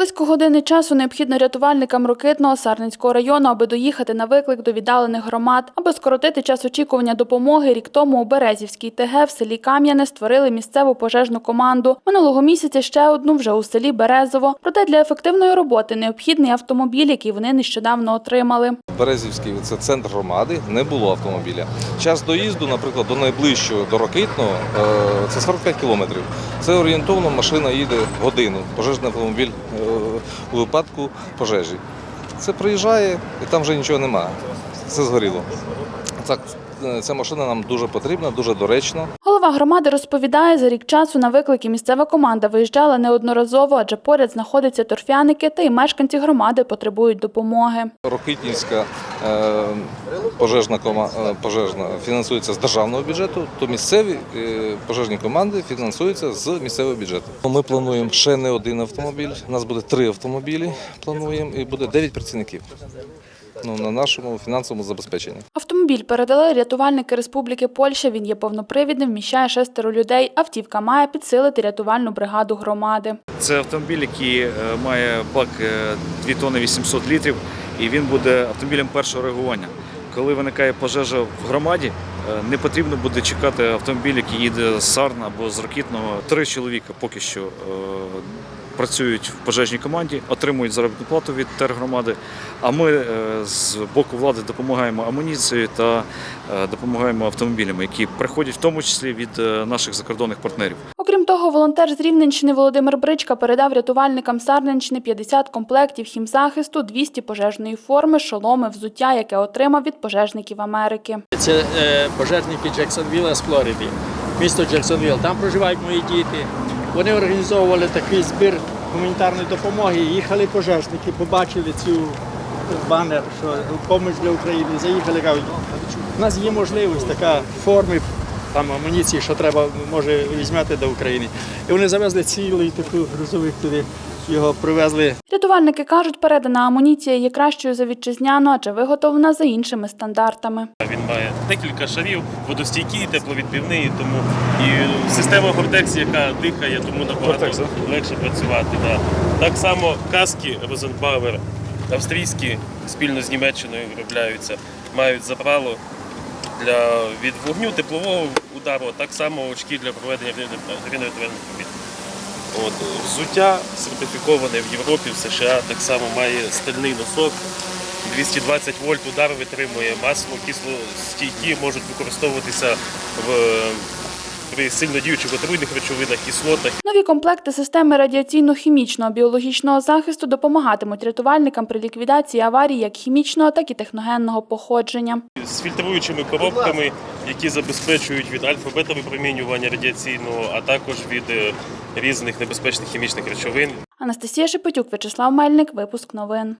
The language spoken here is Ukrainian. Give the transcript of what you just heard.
Близько години часу необхідно рятувальникам Рокитного Сарненського району, аби доїхати на виклик до віддалених громад. Аби скоротити час очікування допомоги, рік тому у Березівській ТГ в селі Кам'яне створили місцеву пожежну команду. Минулого місяця ще одну вже у селі Березово. Проте для ефективної роботи необхідний автомобіль, який вони нещодавно отримали. Березівський це центр громади, не було автомобіля. Час доїзду, наприклад, до найближчого до Рокитного е, це 45 кілометрів. Це орієнтовно машина їде годину. Пожежний автомобіль е, у випадку пожежі. Це приїжджає і там вже нічого немає. Все згоріло. Так, ця машина нам дуже потрібна, дуже доречна. Голова громади розповідає, за рік часу на виклики місцева команда виїжджала неодноразово, адже поряд знаходяться торфяники та й мешканці громади потребують допомоги. Рокитнівська е, пожежна, е, пожежна фінансується з державного бюджету, то місцеві е, пожежні команди фінансуються з місцевого бюджету. Ми плануємо ще не один автомобіль. У нас буде три автомобілі. Плануємо і буде 9 працівників. Ну, на нашому фінансовому забезпеченні. Автомобіль передали рятувальники Республіки Польща. Він є повнопривідним, вміщає шестеро людей. Автівка має підсилити рятувальну бригаду громади. Це автомобіль, який е, має бак е, 2 тонни 800 літрів, і він буде автомобілем першого реагування. Коли виникає пожежа в громаді, е, не потрібно буде чекати автомобіль, який їде з Сарна або з Ракітного. Три чоловіка поки що е, працюють в пожежній команді, отримують заробітну плату від тергромади. А ми е, з боку влади допомагаємо амуніцією та е, допомагаємо автомобілями, які приходять в тому числі від е, наших закордонних партнерів. Окрім того, волонтер з Рівненщини Володимир Бричка передав рятувальникам Сарненщини 50 комплектів хімзахисту, 200 пожежної форми, шоломи, взуття, яке отримав від пожежників Америки. Це е, пожежники Джексонвілла з Флориди, місто Джексонвілл. Там проживають мої діти. Вони організовували такий збір гуманітарної допомоги. Їхали пожежники, побачили цю банер, що допомога для України. Заїхали, кажуть, у нас є можливість така в формі там амуніції, що треба, може, візьмете до України. І вони завезли цілий таку грузовик туди, його привезли Рятувальники кажуть, передана амуніція є кращою за вітчизняну, адже виготовлена за іншими стандартами. Він має декілька шарів, водостійкий, тепловідбивний, тому і система Гортекс, яка дихає, тому набагато легше працювати. Да. Так само каски Розенбауер австрійські спільно з Німеччиною виробляються, мають забрало для від вогню теплового удару, а так само очки для проведення робіт. От, взуття сертифіковане в Європі, в США, так само має стальний носок. 220 вольт удар витримує масло, кислостійкі можуть використовуватися в, при сильно діючих отруйних речовинах, кислотах. Нові комплекти системи радіаційно-хімічного біологічного захисту допомагатимуть рятувальникам при ліквідації аварій як хімічного, так і техногенного походження. з фільтруючими коробками, які забезпечують від альфа-бета випромінювання радіаційного, а також від е, різних небезпечних хімічних речовин. Анастасія Шепетюк, Вячеслав Мельник, випуск новин.